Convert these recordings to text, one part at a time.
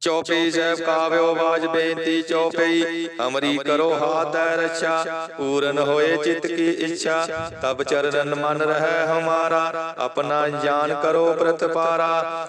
ਚੌਪਈ ਸਾਹਿਬ ਕਾਵਿਓ ਬਾਜ ਬੇਨਤੀ ਚੌਪਈ ਅਮਰੀ ਕਰੋ ਹਾਥੈ ਰੱਛਾ। ਪੂਰਨ ਹੋਏ ਚਿਤ ਕੀ ਇੱਛਾ। ਤਬ ਚਰਨ ਮਨ ਰਹਿ ਹਮਾਰਾ। ਆਪਣਾ ਜਾਨ ਕਰੋ ਪ੍ਰਤਪਾਰਾ।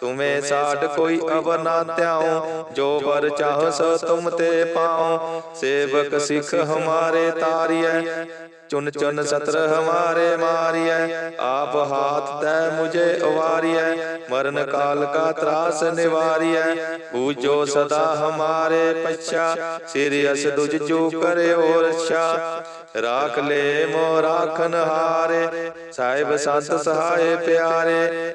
ਤੁਮੇ ਸਾਡ ਕੋਈ ਅਵਰ ਨਾ ਧਿਆਉ, ਜੋ ਵਰ ਚਾਹ ਤੁਮ ਤੇ ਪਾਉ। ਸੇਵਕ ਸਿੱਖ ਹਮਾਰੇ ਤਾਰੀਐ, ਚੁਨ ਚੁਨ ਸਤਰ ਹਮਾਰੇ ਮਾਰੀਐ। ਆਪ ਹਾਥ ਤੈ ਮੁਝੇ ਉਵਾਰੀਐ ਮਰਨ ਕਾਲ ਕਾ ਤਰਾਸ ਨਿਵਾਰੀਐ। ਪੂਜੋ ਸਦਾ ਹਮਾਰੇ ਪਛਾ, ਸਿਰ ਅਸ ਦੁਜ ਜੋ ਕਰਿਓ ਰਛਾ ਰਾਖ ਲੈ ਮੋ ਰਾਖਨ ਹਾਰੇ, ਸਾਹਿਬ ਸੰਤ ਸਹਾਏ ਪਿਆਰੇ।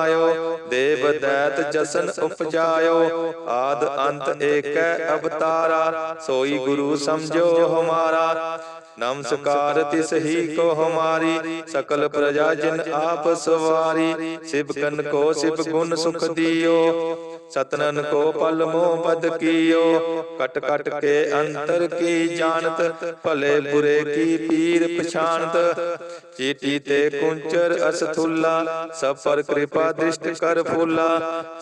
ਬਨਾਇਓ ਦੇਵ ਦੈਤ ਜਸਨ ਉਪਜਾਇਓ, ਆਦ ਅੰਤ ਏਕੈ ਅਵਤਾਰਾ, ਸੋਈ ਗੁਰੂ ਸਮਝੋ ਹਮਾਰਾ। ਨਮਸਕਾਰ ਤਿਸ ਹੀ ਕੋ ਹਮਾਰੀ, ਸਕਲ ਪ੍ਰਜਾ ਜਿਨ ਆਪ ਸਵਾਰੀ ਸਿਵਕਨ ਕੋ ਸਿਵ ਗੁਣ ਸੁਖ ਦਿਓ। ਸਤਨਨ ਕੋ ਪਲ ਮੋਹ ਪਦ ਕੀਓ। ਕਟ ਕਟ ਕੇ ਅੰਤਰ ਕੀ ਜਾਣਤ, ਭਲੇ ਬੁਰੇ ਕੀ ਪੀਰ ਪਛਾਨਤ ਚੀਟੀ ਤੇ ਕੁੰਚਰ ਅਸਥੁੱਲਾ ਸਭ ਪਰ ਕਿਰਪਾ ਦ੍ਰਿਸ਼ਟ ਕਰ ਫੁੱਲਾ।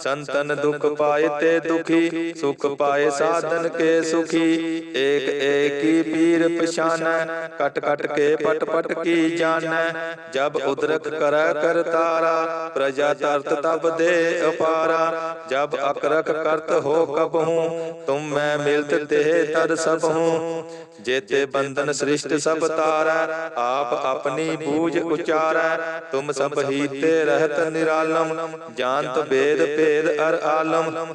ਸੰਤਨ ਦੁਖ ਪਾਏ ਤੇ ਦੁਖੀ, ਸੁਖ ਪਾਏ ਸਾਧਨ ਕੇ ਸੁਖੀ। ਏਕ ਏਕੀ ਪੀਰ ਪਛਾਨੈ, ਕਟ ਕਟ ਕੇ ਪਟ ਪਟ ਕੀ ਜਾਣੈ। ਜਬ ਉਦਰਕ ਕਰੈ ਕਰਤਾਰਾ ਪ੍ਰਜਾ ਤਰਤ ਤਬ ਦੇ ਅਪਾਰਾ। ਜਬ ਅਕਰਕ ਕਰਤ ਹੋ ਕਬਹੂ ਤੁਮ ਮੈਂ ਮਿਲਤ ਤੇ ਤਦ ਸਭ ਹੂੰ। ਜੇਤੇ ਬੰਧਨ ਸ੍ਰਿਸ਼ਟ ਸਭ ਤਾਰੈ, ਆਪ ਆਪਣੀ ਬੂਝ ਉਚਾਰੈ। ਤੁਮ ਸਭ ਹੀਤੇ ਰਹਿਤ ਨਿਰਾਲਮ, ਜਾਣਤ ਵੇਦ ਭੇਦ ਅਰ ਆਲਮ।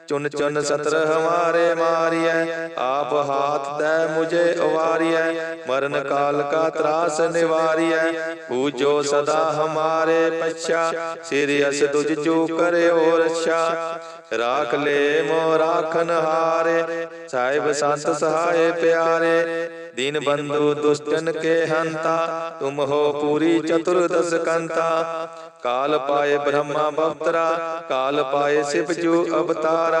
ਚੁਨ ਚੁਨ ਸਤਰ ਹਮਾਰੇ ਮਾਰੀਐ। ਆਪ ਹਾਥ ਦੈ ਮੁਝੇ ਉਵਾਰੀਐ ਮਰਨ ਕਾਲ ਕਾ ਤਰਾਸ ਨਿਵਾਰੀਐ। ਪੂਜੋ ਸਦਾ ਹਮਾਰੇ ਪਛਾ। ਸਿਰ ਅਸ ਤੁਝ ਚੂ ਕਰਿਓ ਰਛਾ। ਰਾਖ ਲੈ ਮੋ ਰਾਖਨ ਹਾਰੇ। ਸਾਹਿਬ ਸੰਤ ਸਹਾਏ ਪਿਆਰੇ। ਦੀਨ ਬੰਧੂ ਦੁਸ਼ਟਨ ਕੇ ਹੰਤਾ। ਤੁਮ ਹੋ ਪੂਰੀ ਚਤੁਰਦਸ ਕੰਤਾ। ਕਾਲ ਪਾਏ ਬ੍ਰਹਮਾ ਬਵਤਰਾ ਕਾਲ ਪਾਏ ਸਿਵ ਜੂ ਅਵਤਾਰਾ।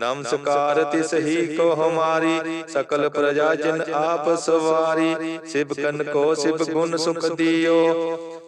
ਨਮਸਕਾਰ ਤਿਸ ਹੀ ਕੋ ਹਮਾਰੀ ਸਕਲ ਪ੍ਰਜਾ ਜਨ ਆਪ ਸਵਾਰੀ। ਸਿਵ ਕਨ ਕੋ ਸਿਵ ਗੁਣ ਸੁਖ ਦਿਓ।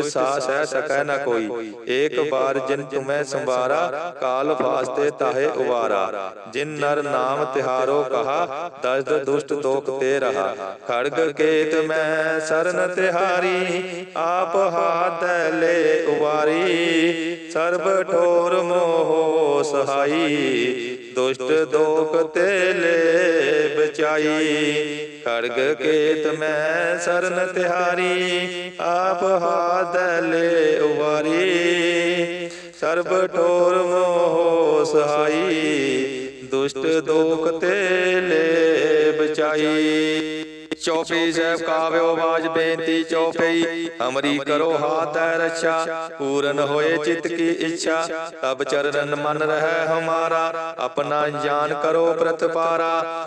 ਸਾਸ ਹੈ, ਸਕੈ ਨ ਕੋਈ। ਏਕ ਬਾਰ ਜਿਨ ਤੁਮੈ ਸੰਵਾਰਾ, ਕਾਲ ਫਾਸਤੇ ਤਾਹੇ ਉਵਾਰਾ। ਜਿਨ ਨਰ ਨਾਮ ਤਿਹਾਰੋ ਕਹਾ, ਦਸਦ ਦੁਸ਼ਟ ਦੋਖ ਤੇ ਰਹਾ। ਖੜਗ ਕੇਤ ਮੈਂ ਸਰਨ ਤਿਹਾਰੀ, ਆਪ ਹਾਥ ਲੈ ਉਵਾਰੀ। ਸਰਬ ਠੋਰ ਮੋਹ ਸਹਾਈ, ਦੁਸ਼ਟ ਦੋਖ ਤੇ ਲੈ ਬਚਾਈ। ਖੜਗ ਕੇਤ ਮੈਂ ਸਰਨ ਤਿਹਾਰੀ ਆਪ ਹਾਥ ਲੈ ਉਵਾਰੀ। ਸਰਬ ਠੋਰ ਮੋਹ ਸਹਾਈ ਦੁਸ਼ਟ ਦੋਖ ਤੇ ਲੈ ਬਚਾਈ। ਚੌਪਈ ਸਾਹਿਬ ਕਾਵਿਓ ਬਾਜ ਬੇਨਤੀ ਚੌਪਈ। ਹਮਰੀ ਕਰੋ ਹਾਥੈ ਰਛਾ। ਪੂਰਨ ਹੋਏ ਚਿਤ ਕੀ ਇੱਛਾ। ਤਬ ਚਰਨ ਮਨ ਰਹਿ ਹਮਾਰਾ। ਆਪਣਾ ਜਾਨ ਕਰੋ ਪ੍ਰਤਪਾਰਾ।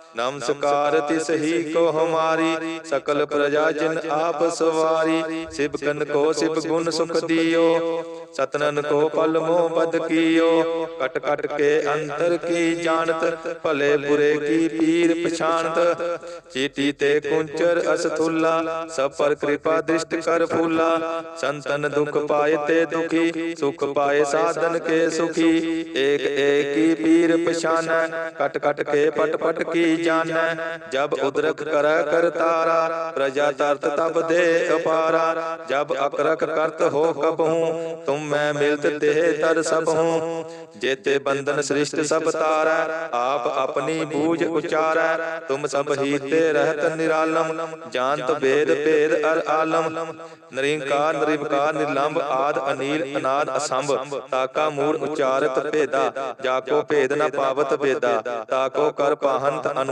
ਨਮਸਕਾਰ ਤਿਸ ਹੀ ਕੋ ਹਮਾਰੀ ਸਕਲ ਪ੍ਰਜਾ ਜਿਨ ਆਪ ਸਵਾਰੀ ਸਿਵਕਨ ਕੋ ਸਿਵ ਗੁਣ ਸੁਖ ਦਿਓ। ਸਤਨਨ ਕੋ ਪਲ ਮੋ ਬਦ ਕੀਓ। ਕਟ ਕਟ ਕੇ ਅੰਤਰ ਕੀ ਜਾਣਤ ਭਲੇ ਬੁਰੇ ਕੀ ਪੀਰ ਪਛਾਨਤ ਚੀਟੀ ਤੇ ਕੁੰਚਰ ਅਸਥੁੱਲਾ ਸਭ ਪਰ ਕਿਰਪਾ ਦ੍ਰਿਸ਼ਟ ਕਰ ਫੂਲਾ। ਸੰਤਨ ਦੁਖ ਪਾਏ ਤੇ ਦੁਖੀ ਸੁਖ ਪਾਏ ਸਾਧਨ ਕੇ ਸੁਖੀ। ਏਕ ਏਕ ਪੀਰ ਪਛਾਨੈ ਕਟ ਕਟ ਕੇ ਪਟ ਪਟ ਕੀ ਜਾਣੈ ਜਬ ਉਦਰਕ ਕਰੈ ਕਰਤਾਰਾ ਪ੍ਰਜਾ ਤਰਤ ਤਬ ਦੇ ਅਪਾਰਾ ਜਬ ਅਕਰਕ ਕਰਤ ਹੋ ਕਬਹੂ ਤੁਮ ਮੈਂ ਮਿਲਤ ਦੇਹ ਤਰ ਸਭ ਹੂੰ ਜੇਤੇ ਬੰਧਨ ਸ੍ਰਿਸ਼ਟ ਸਭ ਤਾਰੈ ਆਪ ਆਪਣੀ ਬੂਝ ਉਚਾਰੈ। ਤੁਮ ਸਭ ਹੀ ਤੇ ਰਹਿਤ ਨਿਰਾਲਮ ਜਾਣਤ ਵੇਦ ਭੇਦ ਅਰ ਆਲਮ। ਨਰਿੰਕਾਰ ਨਿਰਵਕਾਰ ਨਿਰਲੰਭ ਆਦ ਅਨੀਲ ਅਨਾਦ ਅਸੰਭ। ਤਾਕਾ ਮੂੜ ਉਚਾਰਤ ਭੇਦਾ। ਜਾਕੋ ਭੇਦ ਨ ਪਾਵਤ ਵੇਦਾ ਤਾਕੋ ਕਰ ਪਾਹੰਤ ਅਨੁਮਾਨਤ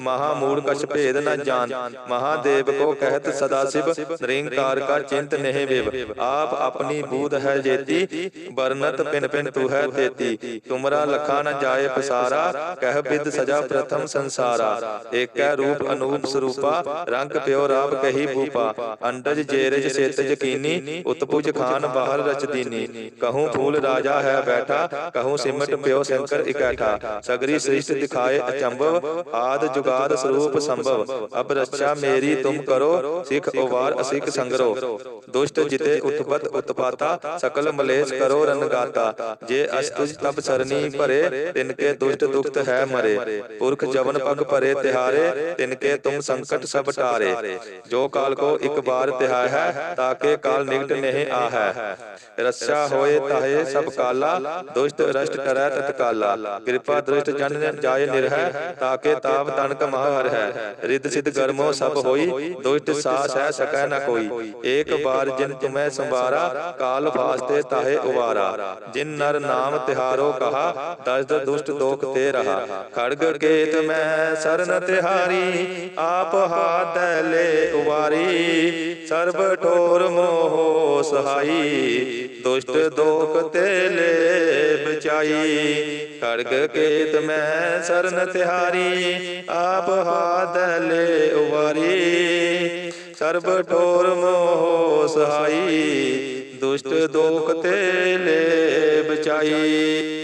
ਮਹਾ ਮੂੜ ਕਛ ਭੇਦ ਨ ਜਾਣ ਮਹਾਦੇਵ ਕੋ ਕਹਿਤ ਸਦਾ ਸਿਵ ਨਿਰੰਕਾਰ ਕਾ ਚਿੰਤ ਨਹਿ ਵਿਵ ਆਪ ਆਪਣੀ ਬੂਧ ਹੈ ਜੇਤੀ ਬਰਨਤ ਪਿਨ ਪਿਨ ਤੂ ਹੈ ਤੇਤੀ ਤੁਮਰਾ ਲਖਾ ਨ ਜਾਏ ਪਸਾਰਾ ਕਹਿ ਬਿਦ ਸਜਾ ਪ੍ਰਥਮ ਸੰਸਾਰਾ ਏਕੈ ਰੂਪ ਅਨੂਪ ਸਰੂਪਾ ਰੰਗ ਪਿਓ ਰਾਪ ਕਹੀ ਭੂਪਾ ਅੰਡਜ ਜੇਰਜ ਸੇਤ ਜਕੀਨੀ ਉਤਪੁਜ ਖਾਨ ਬਾਹਰ ਰਚ ਦੀਨੀ ਕਹੂੰ ਫੂਲ ਰਾਜਾ ਹੈ ਬੈਠਾ ਕਹੂੰ ਸਿਮਟ ਪਿਓ ਸ਼ੰਕਰ ਇਕੈਠਾ ਸਗਰੀ ਸ੍ਰਿਸ਼ਟ ਦਿਖਾਏ ਅਚੰਭਵ ਆਦ ਜੁਗਾਦ ਸਰੂਪ ਸੰਭਵ। ਅਬ ਰੱਛਾ ਮੇਰੀ ਤੁਮ ਕਰੋ, ਸਿਖ ਉਵਾਰ ਅਸਿਖ ਸੰਗਰੋ। ਦੁਸ਼ਟ ਜਿਤੇ ਉਤਪਤ ਉਤਪਾਤਾ, ਸਕਲ ਮਲੇਸ਼ ਕਰੋ ਰਨਗਾਤਾ ਜੇ ਅਸਤੁਜ ਤਬ ਸਰਨੀ ਭਰੇ, ਤਿਨਕੇ ਦੁਸ਼ਟ ਦੁਖਤ ਹੈ ਮਰੇ। ਪੁਰਖ ਜਵਨ ਪਗ ਭਰੇ ਤਿਹਾਰੇ, ਤਿਨਕੇ ਤੁਮ ਸੰਕਟ ਸਭ ਟਾਰੇ। ਜੋ ਕਾਲ ਕੋ ਇੱਕ ਬਾਰ ਤਿਹਾਇ ਹੈ, ਤਾਕੇ ਕਾਲ ਨਿਕਟ ਨਹੀਂ ਆਹੈ। ਰੱਛਾ ਹੋਏ ਤਾਹੇ ਸਭ ਕਾਲਾ, ਦੁਸ਼ਟ ਰਸ਼ਟ ਕਰੈ ਤਤਕਾਲਾ। ਕਿਰਪਾ ਦ੍ਰਿਸ਼ਟ ਜਨ ਜਾਏ ਨਿਰਹਿ ਤਾਕੇ ਤਾਪ ਤਨਕ ਮਹਰ ਹੈ। ਰਿੱਧ ਸਿਧ ਗਰਮੋ ਸਭ ਹੋਈ। ਦੁਸ਼ਟ ਸਾਸ ਹੈ ਸਕੈ ਨ ਕੋਈ। ਏਕ ਬਾਰ ਜਿਨ ਤੁਮੈ ਸੰਵਾਰਾ ਕਾਲ ਫਾਸਤੇ ਤਾਹੇ ਉਵਾਰਾ। ਜਿਨ ਨਰ ਨਾਮ ਤਿਹਾਰੋ ਕਹਾ ਦਸਦ ਦੁਸ਼ਟ ਦੋਖ ਤੇ ਰਹਾ। ਖੜਗ ਕੇਤ ਮੈਂ ਸਰਨ ਤਿਹਾਰੀ, ਆਪ ਹਾਥ ਲੈ ਉਵਾਰੀ। ਸਰਬ ਠੋਰ ਮੋਹ ਸਹਾਈ, ਦੁਸ਼ਟ ਦੋਖ ਤੇ ਲੈ ਬਚਾਈ ਖੜਗ ਕੇਤ ਮੈਂ ਸਰਨ ਤਿਹਾਰੀ, ਆਪ ਹਾਦਲੇ ਉਵਾਰੀ। ਸਰਬ ਠੋਰ ਮੋਹ ਸਹਾਈ, ਦੁਸ਼ਟ ਦੋਖ ਤੇ ਲੈ ਬਚਾਈ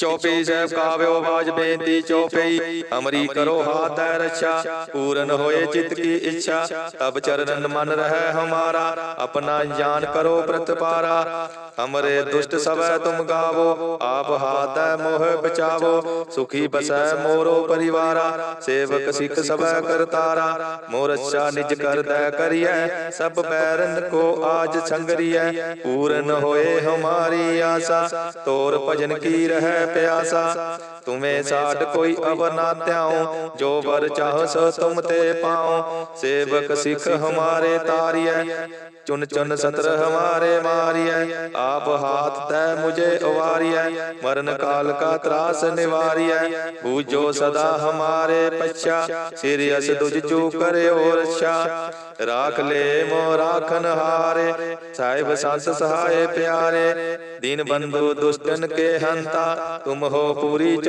ਚੌਪਈ ਸਾਹਿਬ ਕਾਵਿਓ ਬਾਜ ਬੇਨਤੀ ਚੌਪਈ ਅਮਰੀ ਕਰੋ ਹਾਥ ਹੈ ਰੱਛਾ, ਪੂਰਨ ਹੋਏ ਚਿਤ ਕੀ ਇੱਛਾ, ਤਬ ਚਰਨ ਮਨ ਰਹਿ ਹਮਾਰਾ, ਆਪਣਾ ਜਾਨ ਕਰੋ ਪ੍ਰਤਪਾਰਾ ਹਮਰੇ ਦੁਸ਼ਟ ਸਵੈ ਤੁਮ ਗਾਵੋ, ਆਪ ਹਾਥ ਹੈ ਮੋਹ ਬਚਾਵੋ, ਸੁਖੀ ਬਸੈ ਮੋਰੋ ਪਰਿਵਾਰਾ, ਸੇਵਕ ਸਿੱਖ ਸਵੈ ਕਰਤਾਰਾ ਮੋਰ ਅੱਛਾ ਨਿਜ ਕਰਦੈ ਕਰੀਐ, ਸਭ ਬੈਰਨ ਕੋ ਆਜ ਸੰਗਰੀਐ, ਪੂਰਨ ਹੋਏ ਹਮਾਰੀ ਆਸਾ, ਤੋਰ ਭਜਨ ਕੀ ਰਹਿ ਪਿਆਸਾ। ਤੁਮੇ ਸਾਡ ਕੋਈ ਅਵਰ ਨਾ ਧਿਆਉ ਜੋ ਵਰ ਚਾਹ ਸੋ ਤੁਮ ਤੇ ਪਾਉ। ਸੇਵਕ ਸਿੱਖ ਹਮਾਰੇ ਤਾਰੀਐ। ਚੁਨ ਚੁਨ ਸਤਰ ਹਮਾਰੇ ਮਾਰੀਐ। ਆਪ ਹਾਥ ਤੈ ਮੁਝੇ ਉਵਾਰੀਐ। ਮਰਨ ਕਾਲ ਕਾ ਤਰਾਸ ਨਿਵਾਰੀਐ। ਪੂਜੋ ਸਦਾ ਹਮਾਰੇ ਪਛਾ। ਸਿਰ ਅਸ ਦੁਜ ਚੂ ਕਰਿਓ ਰਛਾ ਰਾਖ ਲੈ ਮੋ ਰਾਖਨ ਹਾਰੇ। ਸਾਹਿਬ ਸੰਤ ਸਹਾਏ ਪਿਆਰੇ। ਦੀਨ ਬੰਧੂ ਦੁਸ਼ਟਨ ਕੇ ਹੰਤਾ। ਤੁਮ ਹੋ ਪੂਰੀ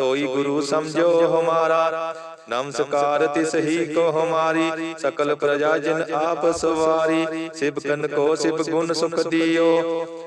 ਸੋਈ ਗੁਰੂ ਸਮਝੋ ਹਮਾਰਾ ਨਮਸਕਾਰ ਤਿਸ ਹੀ ਕੋ ਹਮਾਰੀ, ਸਕਲ ਪ੍ਰਜਾ ਜਿਨ ਆਪ ਸਵਾਰੀ ਸਿਵ ਕਨ ਕੋ ਸਿਵ ਗੁਣ ਸੁਖ ਦਿਓ।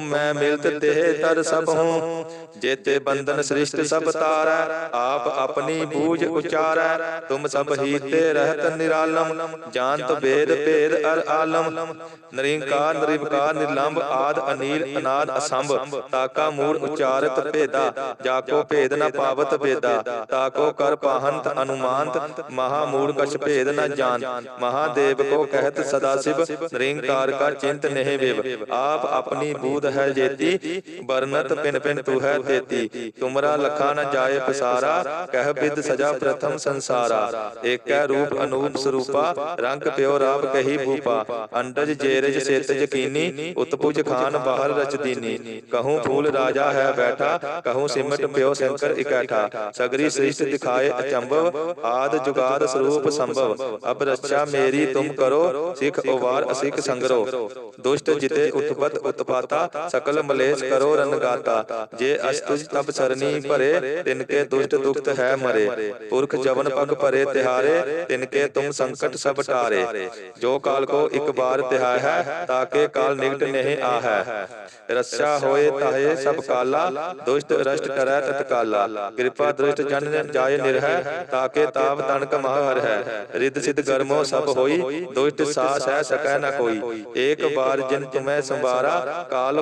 ਮੈਂ ਮਿਲਤ ਦੇਹ ਤਰ ਸਭ ਹੂੰ, ਜੇਤੇ ਬੰਧਨ ਸ੍ਰਿਸ਼ਟ ਸਭ ਤਾਰੈ, ਆਪ ਆਪਣੀ ਬੂਝ ਉਚਾਰੈ, ਤੁਮ ਸਭ ਹੀ ਤੇ ਰਹਿਤ ਨਿਰਾਲਮ, ਜਾਣਤ ਵੇਦ ਭੇਦ ਅਰ ਆਲਮ। ਨਰਿੰਕਾਰ ਨਿਰਵਿਕਾਰ ਨਿਰਲੰਭ ਆਦ ਅਨੀਲ, ਅਨਾਦ ਅਸੰਭ, ਤਾਕਾ ਮੂੜ ਉਚਾਰਤ ਭੇਦਾ, ਜਾਕੋ ਭੇਦ ਨ ਪਾਵਤ ਭੇਦਾ ਤਾਕੋ ਕਰ ਪਾਹੰਤ ਅਨੁਮਾਨਤ, ਮਹਾ ਮੂੜ ਕਛ ਭੇਦ ਨ ਜਾਣ ਮਹਾਦੇਵ ਕੋ ਕਹਿਤ ਸਦਾ ਸਿਵ, ਨਿਰੰਕਾਰ ਕਾ ਚਿੰਤ ਨਹਿ ਵਿਵ, ਆਪ ਆਪਣੀ ਬੂਧ ਹੈ ਜੇਤੀ ਬਰਨਤ ਪਿਨ ਪਿਨ ਤੂ ਹੈ ਤੇਤੀ ਤੁਮਰਾ ਲਖਾ ਨ ਜਾਏ ਪਸਾਰਾ ਕਹਿ ਬਿਦ ਸਜਾ ਪ੍ਰਥਮ ਸੰਸਾਰਾ ਏਕੈ ਰੂਪ ਅਨੂਪ ਸਰੂਪਾ ਰੰਗ ਪਿਓ ਰਾਪ ਕਹੀ ਭੂਪਾ ਅੰਡਜ ਜੇਰਜ ਸੇਤ ਯਕੀਨੀ ਉਤਪੁਜ ਖਾਨ ਬਾਹਰ ਰਚਦੀਨੀ ਕਹੂੰ ਫੂਲ ਰਾਜਾ ਹੈ ਬੈਠਾ ਕਹੂੰ ਸਿਮਟ ਪਿਓ ਸ਼ੰਕਰ ਇਕੈਠਾ ਸਗਰੀ ਸ੍ਰਿਸ਼ਟ ਦਿਖਾਏ ਅਚੰਭਵ ਆਦ ਜੁਗਾਦ ਸਰੂਪ ਸੰਭਵ ਅਬ ਰੱਛਾ ਮੇਰੀ ਤੁਮ ਕਰੋ ਸਿਖ ਉਵਾਰ ਅਸਿਖ ਸੰਗਰੋ ਦੁਸ਼ਟ ਜਿਤੇ ਉਤਪਤ ਉਤਪਾਤਾ ਸਕਲ ਮਲੇਸ਼ ਕਰੋ ਰਨਗਾਤਾ ਜੇ ਅਸਤੁਜ ਤਬ ਸਰਨੀ ਭਰੇ ਤਿਨ ਕੇ ਦੁਸ਼ਟ ਦੁਖਤ ਹੈ ਮਰੇ। ਪੁਰਖ ਜਵਨ ਪਗ ਭਰੇ ਤਿਹਾਰੇ ਤਿਨ ਕੇ ਤੁਮ ਸੰਕਟ ਸਭ ਟਾਰੇ। ਜੋ ਕਾਲ ਕੋ ਇੱਕ ਬਾਰ ਤਿਹਾਇ ਹੈ, ਤਾਕੇ ਕਾਲ ਨਿਕਟ ਨਹੀਂ ਆਹੈ। ਰੱਛਾ ਹੋਏ ਤਾਹੇ ਸਭ ਕਾਲਾ, ਦੁਸ਼ਟ ਰਸ਼ਟ ਕਰੈ ਤਤਕਾਲਾ। ਕਿਰਪਾ ਦ੍ਰਿਸ਼ਟ ਜਨ ਜਾਏ ਨਿਰਹਿ, ਤਾਕੇ ਤਾਪ ਤਨਕ ਮਹਰ ਹੈ ਰਿੱਧ ਸਿਧ ਗਰਮੋ ਸਭ ਹੋਈ, ਦੁਸ਼ਟ ਸਾਸ ਹੈ ਸਕੈ ਨ ਕੋਈ। ਏਕ ਬਾਰ ਜਿਨ ਤੁਮੈ ਸੰਵਾਰਾ, ਕਾਲ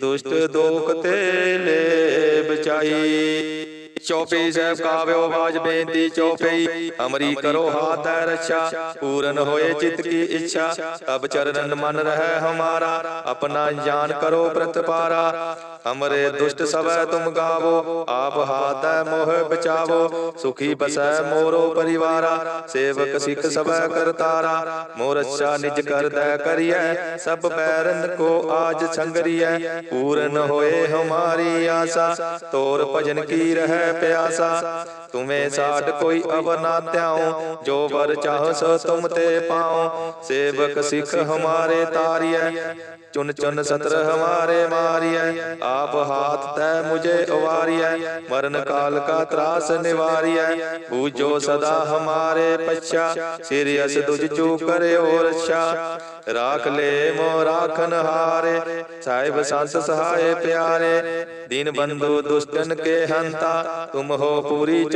ਦੁਸ਼ਟ ਦੋਖ ਤੇ ਲੈ ਬਚਾਈ ਚੌਪਈ ਸਾਹਿਬ ਕਾਵਿਓ ਬਾਜ ਬੇਨਤੀ ਚੌਪਈ ਅਮਰੀ ਕਰੋ ਹਾਥ ਹੈ ਰੱਛਾ, ਪੂਰਨ ਹੋਏ ਚਿਤ ਕੀ ਇੱਛਾ, ਤਬ ਚਰਨ ਮਨ ਰਹਿ ਹਮਾਰਾ, ਆਪਣਾ ਜਾਨ ਕਰੋ ਪ੍ਰਤਪਾਰਾ। ਹਮਰੇ ਦੁਸ਼ਟ ਸਵੈ ਤੁਮ ਗਾਵੋ, ਆਪ ਹਾਥ ਹੈ ਮੋਹ ਬਚਾਵੋ, ਸੁਖੀ ਬਸੈ ਮੋਰੋ ਪਰਿਵਾਰਾ, ਸੇਵਕ ਸਿੱਖ ਸਵੈ ਕਰਤਾਰਾ ਮੋਰ ਅੱਛਾ ਨਿਜ ਕਰਦੈ ਕਰੀਐ, ਸਭ ਬੈਰਨ ਕੋ ਆਜ ਸੰਗਰੀਐ। ਪੂਰਨ ਹੋਏ ਹਮਾਰੀ ਆਸਾ, ਤੋਰ ਭਜਨ ਕੀ ਰਹਿ ਪਿਆਸਾ ਤੁਮੇ ਸਾਡ ਕੋਈ ਅਵਰ ਨਾ ਧਿਆਉ ਜੋ ਵਰ ਚਾਹ ਸੋ ਤੁਮ ਤੇ ਪਾਉ। ਸੇਵਕ ਸਿੱਖ ਹਮਾਰੇ ਤਾਰੀਐ। ਚੁਨ ਚੁਨ ਸਤਰ ਹਮਾਰੇ ਮਾਰੀਐ। ਆਪ ਹਾਥ ਤੈ ਮੁਝੇ ਉਵਾਰੀਐ ਮਰਨ ਕਾਲ ਕਾ ਤਰਾਸ ਨਿਵਾਰੀਐ। ਪੂਜੋ ਸਦਾ ਹਮਾਰੇ ਪਛਾ। ਸਿਰ ਅਸ ਤੁਝ ਚੂ ਕਰਿਓ ਰਛਾ। ਰਾਖ ਲੈ ਮੋ ਰਾਖਨ ਹਾਰੇ ਸਾਹਿਬ ਸੰਤ ਸਹਾਏ ਪਿਆਰੇ। ਦੀਨ ਬੰਧੂ ਦੁਸ਼ਟਨ ਕੇ ਹੰਤਾ। ਤੁਮ ਹੋ ਪੂਰੀ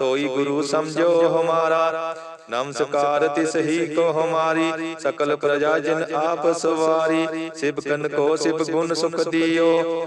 ਸੋਈ ਗੁਰੂ ਸਮਝੋ ਹਮਾਰਾ। ਨਮਸਕਾਰ ਤਿਸ ਹੀ ਕੋ ਹਮਾਰੀ। ਸਕਲ ਪ੍ਰਜਾ ਜਿਨ ਆਪ ਸਵਾਰੀ। ਸਿਵ ਕਨ ਕੋ ਸਿਵ ਗੁਣ ਸੁਖ ਦਿਓ।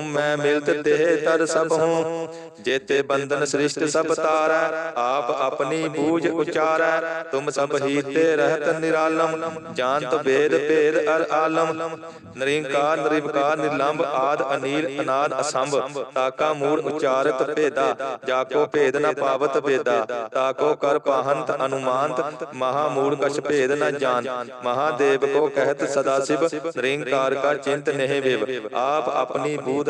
ਤੁਮ ਮੈਂ ਮਿਲਤ ਤੇ ਤਰ ਸਭ ਹੂੰ। ਜੇਤੇ ਬੰਧਨ ਸ੍ਰਿਸ਼ਟ ਸਭ ਤਾਰੈ, ਆਪ ਆਪਣੀ ਬੂਝ ਉਚਾਰੈ। ਤੁਮ ਸਭ ਹੀ ਤੇ ਰਹਿਤ ਨਿਰਾਲਮ, ਜਾਣਤ ਭੇਦ ਭੇਦ ਅਰ ਆਲਮ। ਨਰਿੰਕਾਰ ਨਿਰਵਿਕਾਰ ਨਿਰਲੰਭ ਆਦ ਅਨੀਲ, ਅਨਾਦ ਅਸੰਭ। ਤਾਕਾ ਮੂੜ ਉਚਾਰਤ ਭੇਦਾ, ਜਾਕੋ ਭੇਦ ਨ ਪਾਵਤ ਭੇਦਾ ਤਾਕੋ ਕਰ ਪਾਹੰਤ ਅਨੁਮਾਨਤ, ਮਹਾ ਮੂੜ ਕਛ ਭੇਦ ਨ ਜਾਣ ਮਹਾਦੇਵ ਕੋ ਕਹਿਤ ਸਦਾ ਸਿਵ, ਨਿਰੰਕਾਰ ਕਾ ਚਿੰਤ ਨਹਿ ਵਿਵ। ਆਪ ਆਪਣੀ ਬੂਧ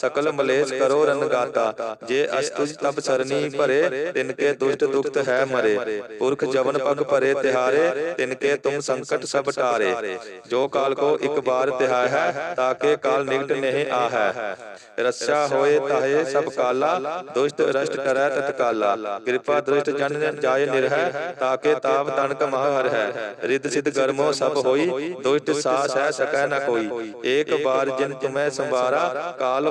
ਸਕਲ ਮਲੇਸ਼ ਕਰੋ ਰਨਗਾਤਾ ਜੇ ਅਸਤੁਜ ਤਬ ਸਰਨੀ ਭਰੇ ਤਿਨ ਕੇ ਦੁਸ਼ਟ ਦੁਖਤ ਹੈ ਮਰੇ। ਪੁਰਖ ਜਵਨ ਪਗ ਭਰੇ ਤਿਹਾਰੇ ਤਿਨ ਕੇ ਤੁਮ ਸੰਕਟ ਸਭ ਟਾਰੇ। ਜੋ ਕਾਲ ਕੋ ਇੱਕ ਬਾਰ ਤਿਹਾਇ ਹੈ ਤਾਕੇ ਕਾਲ ਨਿਕਟ ਨਹੀਂ ਆਹੈ ਰੱਛਾ ਹੋਏ ਤਾਹੇ ਸਭ ਕਾਲਾ ਦੁਸ਼ਟ ਰਸ਼ਟ ਕਰੈ ਤਤਕਾਲਾ। ਕਿਰਪਾ ਦ੍ਰਿਸ਼ਟ ਜਨ ਜਾਏ ਨਿਰਹਿ ਤਾਕੇ ਤਾਪ ਤਨਕ ਮਹ ਹਰ ਹੈ। ਰਿੱਧ ਸਿਧ ਗਰਮੋ ਸਭ ਹੋਈ ਦੁਸ਼ਟ ਸਾਸ ਹੈ ਸਕੈ ਨ ਕੋਈ ਏਕ ਬਾਰ ਜਿਨ ਤੁਮੈ ਸੰਵਾਰਾ ਕਾਲ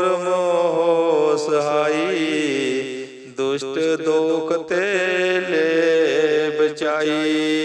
ਸਹਾਈ ਦੁਸ਼ਟ ਦੋਖ ਤੇ ਲੈ ਬਚਾਈ